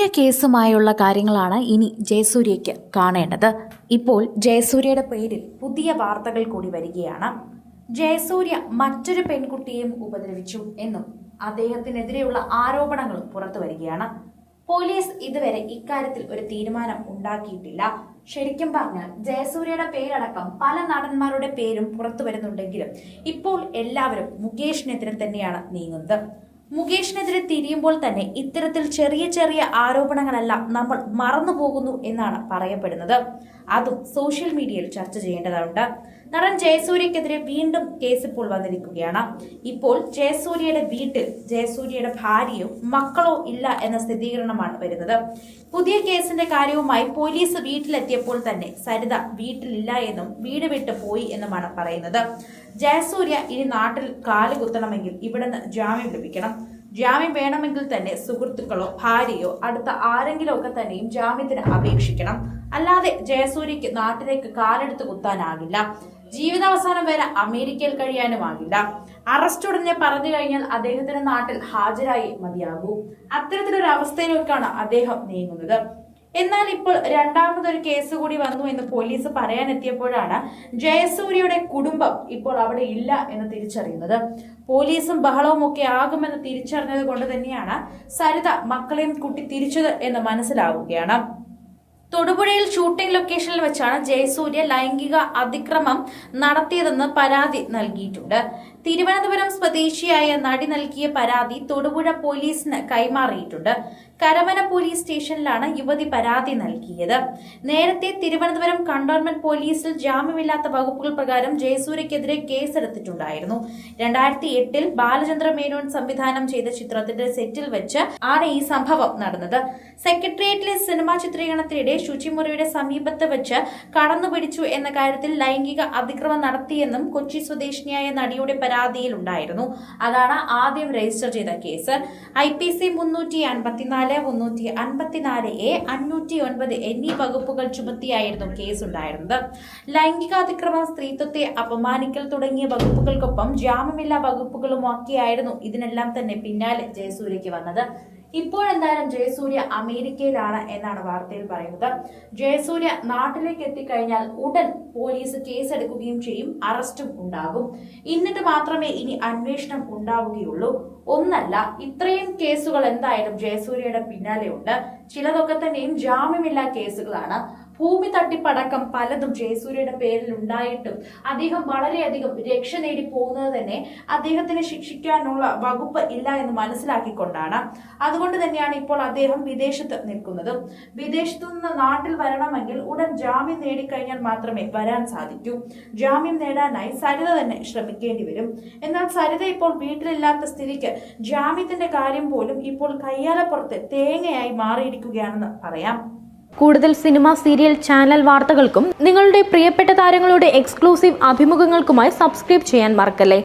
പുതിയ കേസുമായുള്ള കാര്യങ്ങളാണ് ഇനി ജയസൂര്യയ്ക്ക് കാണേണ്ടത്. ഇപ്പോൾ ജയസൂര്യയുടെ പേരിൽ പുതിയ വാർത്തകൾ കൂടി വരികയാണ്. ജയസൂര്യ മറ്റൊരു പെൺകുട്ടിയെയും ഉപദ്രവിച്ചു എന്നും അദ്ദേഹത്തിനെതിരെയുള്ള ആരോപണങ്ങളും പുറത്തു വരികയാണ്. പോലീസ് ഇതുവരെ ഇക്കാര്യത്തിൽ ഒരു തീരുമാനം ഉണ്ടാക്കിയിട്ടില്ല. ശരിക്കും പറഞ്ഞാൽ ജയസൂര്യയുടെ പേരടക്കം പല നടന്മാരുടെ പേരും പുറത്തു വരുന്നുണ്ടെങ്കിലും ഇപ്പോൾ എല്ലാവരും മുകേഷിനെതിരെ തന്നെയാണ് നീങ്ങുന്നത്. മുകേഷിനെതിരെ തിരിയുമ്പോൾ തന്നെ ഇത്തരത്തിൽ ചെറിയ ചെറിയ ആരോപണങ്ങളെല്ലാം നമ്മൾ മറന്നു പോകുന്നു എന്നാണ് പറയപ്പെടുന്നത്. അതും സോഷ്യൽ മീഡിയയിൽ ചർച്ച ചെയ്യേണ്ടതുണ്ട്. നടൻ ജയസൂര്യക്കെതിരെ വീണ്ടും കേസ് ഇപ്പോൾ വന്നിരിക്കുകയാണ്. ഇപ്പോൾ ജയസൂര്യയുടെ വീട്ടിൽ ജയസൂര്യയുടെ ഭാര്യയോ മക്കളോ ഇല്ല എന്ന സ്ഥിരീകരണമാണ് വരുന്നത്. പുതിയ കേസിന്റെ കാര്യവുമായി പോലീസ് വീട്ടിലെത്തിയപ്പോൾ തന്നെ സരിത വീട്ടിലില്ല എന്നും വീട് വിട്ടു പോയി എന്നുമാണ് പറയുന്നത്. ജയസൂര്യ ഇനി നാട്ടിൽ കാൽ കുത്തണമെങ്കിൽ ഇവിടുന്ന് ജാമ്യം ലഭിക്കണം. ജാമ്യം വേണമെങ്കിൽ തന്നെ സുഹൃത്തുക്കളോ ഭാര്യയോ അടുത്ത ആരെങ്കിലും ഒക്കെ തന്നെയും ജാമ്യത്തിന് അപേക്ഷിക്കണം. അല്ലാതെ ജയസൂര്യക്ക് നാട്ടിലേക്ക് കാലെടുത്ത് കുത്താനാകില്ല. ജീവിതാവസാനം വരെ അമേരിക്കയിൽ കഴിയാനുമാകില്ല. അറസ്റ്റ് ഉടനെ പറഞ്ഞു കഴിഞ്ഞാൽ അദ്ദേഹത്തിന്റെ നാട്ടിൽ ഹാജരായി മതിയാകൂ. അത്തരത്തിലൊരു അവസ്ഥയിലേക്കാണ് അദ്ദേഹം നീങ്ങുന്നത്. എന്നാൽ ഇപ്പോൾ രണ്ടാമതൊരു കേസ് കൂടി വന്നു എന്ന് പോലീസ് പറയാനെത്തിയപ്പോഴാണ് ജയസൂര്യയുടെ കുടുംബം ഇപ്പോൾ അവിടെ ഇല്ല എന്ന് തിരിച്ചറിയുന്നത്. പോലീസും ബഹളവും ഒക്കെ ആകുമെന്ന് തിരിച്ചറിഞ്ഞത് കൊണ്ട് തന്നെയാണ് സരിത മക്കളെയും കുട്ടി തിരിച്ചത് എന്ന് മനസ്സിലാവുകയാണ്. തൊടുപുഴയിൽ ഷൂട്ടിംഗ് ലൊക്കേഷനിൽ വെച്ചാണ് ജയസൂര്യ ലൈംഗിക അതിക്രമം നടത്തിയതെന്ന് പരാതി നൽകിയിട്ടുണ്ട്. തിരുവനന്തപുരം സ്വദേശിയായ നടി നൽകിയ പരാതി തൊടുപുഴ പോലീസിന് കൈമാറിയിട്ടുണ്ട്. കരമന പോലീസ് സ്റ്റേഷനിലാണ് യുവതി പരാതി നൽകിയത്. നേരത്തെ തിരുവനന്തപുരം കണ്ടോൺമെന്റ് പോലീസിൽ ജാമ്യമില്ലാത്ത വകുപ്പുകൾ പ്രകാരം ജയസൂര്യക്കെതിരെ കേസെടുത്തിട്ടുണ്ടായിരുന്നു. രണ്ടായിരത്തി എട്ടിൽ ബാലചന്ദ്ര മേനോൻ സംവിധാനം ചെയ്ത ചിത്രത്തിന്റെ സെറ്റിൽ വെച്ച് ആണ് ഈ സംഭവം നടന്നത്. സെക്രട്ടേറിയറ്റിലെ സിനിമാ ചിത്രീകരണത്തിനിടെ ശുചിമുറിയുടെ സമീപത്ത് വെച്ച് കടന്നുപിടിച്ചു എന്ന കാര്യത്തിൽ ലൈംഗിക അതിക്രമം നടത്തിയെന്നും കൊച്ചി സ്വദേശിനിയായ നടിയുടെ പരാതിയിൽ ഉണ്ടായിരുന്നു അതാണ് ആദ്യം രജിസ്റ്റർ ചെയ്ത കേസ്. ഐ പി സി മുന്നൂറ്റി അൻപത്തിനാല് മുന്നൂറ്റി അൻപത്തിനാല് എ അഞ്ഞൂറ്റി ഒൻപത് എന്നീ വകുപ്പുകൾ ചുമത്തിയായിരുന്നു കേസ് ഉണ്ടായിരുന്നത് ലൈംഗികാതിക്രമം സ്ത്രീത്വത്തെ അപമാനിക്കൽ തുടങ്ങിയ വകുപ്പുകൾക്കൊപ്പം ജാമ്യമില്ലാ വകുപ്പുകളുമൊക്കെയായിരുന്നു ഇതിനെല്ലാം തന്നെ പിന്നാലെ ജയസൂര്യയ്ക്ക് വന്നത്. ഇപ്പോഴെന്തായാലും ജയസൂര്യ അമേരിക്കയിലാണ് എന്നാണ് വാർത്തയിൽ പറയുന്നത്. ജയസൂര്യ നാട്ടിലേക്ക് എത്തിക്കഴിഞ്ഞാൽ ഉടൻ പോലീസ് കേസെടുക്കുകയും ചെയ്യും അറസ്റ്റും ഉണ്ടാകും. എന്നിട്ട് മാത്രമേ ഇനി അന്വേഷണം ഉണ്ടാവുകയുള്ളൂ. ഒന്നല്ല ഇത്രയും കേസുകൾ എന്തായാലും ജയസൂര്യയുടെ പിന്നാലെ ഉണ്ട് ചിലതൊക്കെ തന്നെയും ജാമ്യമില്ലാ കേസുകളാണ്. ഭൂമി തട്ടിപ്പടക്കം പലതും ജയസൂര്യയുടെ പേരിൽ ഉണ്ടായിട്ടും അദ്ദേഹം വളരെയധികം രക്ഷ നേടി പോകുന്നത് തന്നെ അദ്ദേഹത്തിന് ശിക്ഷിക്കാനുള്ള വകുപ്പ് ഇല്ല എന്ന് മനസ്സിലാക്കിക്കൊണ്ടാണ്. അതുകൊണ്ട് തന്നെയാണ് ഇപ്പോൾ അദ്ദേഹം വിദേശത്ത് നിൽക്കുന്നത്. വിദേശത്തു നിന്ന് നാട്ടിൽ വരണമെങ്കിൽ ഉടൻ ജാമ്യം നേടിക്കഴിഞ്ഞാൽ മാത്രമേ വരാൻ സാധിക്കൂ. ജാമ്യം നേടാനായി സരിത തന്നെ ശ്രമിക്കേണ്ടി വരും. എന്നാൽ സരിത ഇപ്പോൾ വീട്ടിലില്ലാത്ത സ്ഥിതിക്ക് ജാമ്യത്തിന്റെ കാര്യം പോലും ഇപ്പോൾ കയ്യാലപ്പുറത്ത് തേങ്ങയായി മാറിയിരിക്കുകയാണെന്ന് പറയാം. കൂടുതൽ സിനിമ സീരിയൽ ചാനൽ വാർത്തകൾക്കും നിങ്ങളുടെ പ്രിയപ്പെട്ട താരങ്ങളുടെ എക്സ്ക്ലൂസീവ് അഭിമുഖങ്ങൾക്കുമായി സബ്സ്ക്രൈബ് ചെയ്യാൻ മറക്കല്ലേ?